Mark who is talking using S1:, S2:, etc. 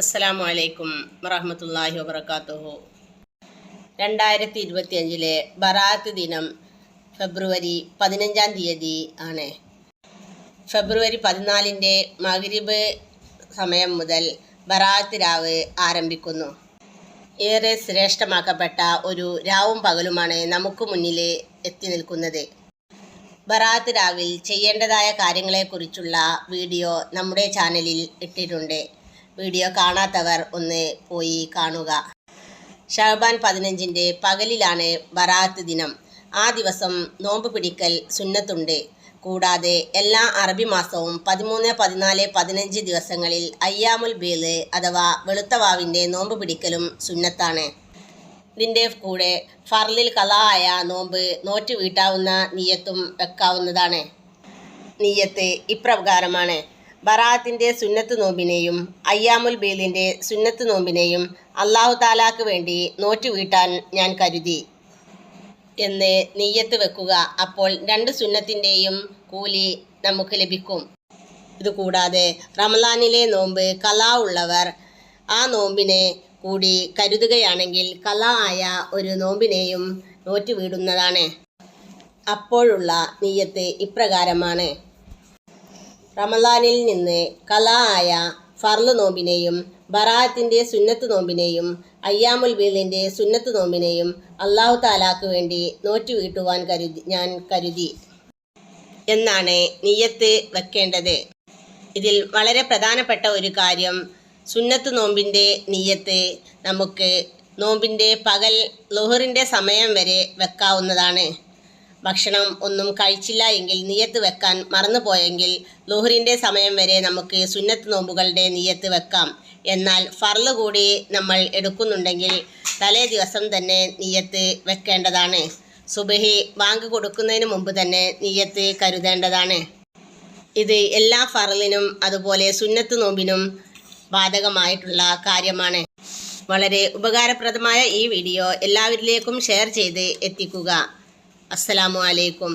S1: അസ്സലാമു അലൈക്കും വറഹമത്തല്ലാഹി വബർക്കാത്തുഹു രണ്ടായിരത്തി ഇരുപത്തിയഞ്ചിലെ ബറാത്ത് ദിനം ഫെബ്രുവരി പതിനഞ്ചാം തീയതി ആണ്. ഫെബ്രുവരി പതിനാലിന്റെ മഗ്രിബ് സമയം മുതൽ ബറാത്ത് രാവ് ആരംഭിക്കുന്നു. ഏറെ ശ്രേഷ്ഠമാക്കപ്പെട്ട ഒരു രാവും പകലുമാണ് നമുക്ക് മുന്നിൽ എത്തി നിൽക്കുന്നത്. ബറാത്ത് രാവിൽ ചെയ്യേണ്ടതായ കാര്യങ്ങളെക്കുറിച്ചുള്ള വീഡിയോ നമ്മുടെ ചാനലിൽ ഇട്ടിട്ടുണ്ട്. വീഡിയോ കാണാത്തവർ ഒന്ന് പോയി കാണുക. ഷഹബാൻ പതിനഞ്ചിന്റെ പകലിലാണ് ബറാത്ത് ദിനം. ആ ദിവസം നോമ്പ് പിടിക്കൽ സുന്നത്തുണ്ട്. കൂടാതെ എല്ലാ അറബി മാസവും പതിമൂന്ന് പതിനാല് പതിനഞ്ച് ദിവസങ്ങളിൽ അയ്യാമുൽ ബേൽ അഥവാ വെളുത്തവാവിന്റെ നോമ്പ് പിടിക്കലും സുന്നത്താണ്. ഇതിന്റെ കൂടെ ഫർലിൽ കലാ ആയ നോമ്പ് നോറ്റ് വീട്ടാവുന്ന നീയത്തും വെക്കാവുന്നതാണ്. നീയത്ത് ഇപ്രകാരമാണ്. ബറാത്തിന്റെ സുന്നത്ത് നോമ്പിനെയും അയ്യാമുൽ ബീലിന്റെ സുന്നത്ത് നോമ്പിനെയും അള്ളാഹു താലാക്ക് വേണ്ടി നോറ്റ് വീട്ടാൻ ഞാൻ കരുതി. എന്ന് നെയ്യത്ത് വെക്കുക. അപ്പോൾ രണ്ട് സുന്നത്തിന്റെയും കൂലി നമുക്ക് ലഭിക്കും. ഇതുകൂടാതെ റമലാനിലെ നോമ്പ് കലാ ഉള്ളവർ ആ നോമ്പിനെ കൂടി കരുതുകയാണെങ്കിൽ കലാ ആയ ഒരു നോമ്പിനെയും നോറ്റ് വീടുന്നതാണ് അപ്പോഴുള്ള നെയ്യത്ത് ഇപ്രകാരമാണ്. റമലാനിൽ നിന്ന് കലാ ആയ ഫർൾ നോമ്പിനെയും ബറാത്തിന്റെ സുന്നത്ത് നോമ്പിനെയും അയ്യാമുൽ ബീലിന്റെ സുന്നത്ത് നോമ്പിനെയും അള്ളാഹു താലാക്ക് വേണ്ടി നോറ്റ് വീട്ടുവാൻ കരുതി ഞാൻ കരുതി. എന്നാണ് നീയത്ത് വെക്കേണ്ടത്. ഇതിൽ വളരെ പ്രധാനപ്പെട്ട ഒരു കാര്യം സുന്നത്ത് നോമ്പിന്റെ നീയത്ത് നമുക്ക് നോമ്പിന്റെ പകൽ ലുഹറിന്റെ സമയം വരെ വെക്കാവുന്നതാണ്. ഭക്ഷണം ഒന്നും കഴിച്ചില്ല എങ്കിൽ നിയത്ത് വെക്കാൻ മറന്നുപോയെങ്കിൽ ലുഹറിന്റെ സമയം വരെ നമുക്ക് സുന്നത്ത് നോമ്പുകളുടെ നിയത്ത് വെക്കാം. എന്നാൽ ഫർൾ കൂടി നമ്മൾ എടുക്കുന്നുണ്ടെങ്കിൽ തലേ ദിവസം തന്നെ നിയത്ത് വെക്കേണ്ടതാണ്. സുബഹി ബാങ്ക് കൊടുക്കുന്നതിന് മുമ്പ് തന്നെ നിയത്ത് കരുതേണ്ടതാണ്. ഇത് എല്ലാ ഫറലിനും അതുപോലെ സുന്നത്ത് നോമ്പിനും ബാധകമായിട്ടുള്ള കാര്യമാണ്. വളരെ ഉപകാരപ്രദമായ ഈ വീഡിയോ എല്ലാവരിലേക്കും ഷെയർ ചെയ്ത് എത്തിക്കുക. അസ്സലാമു അലൈക്കും.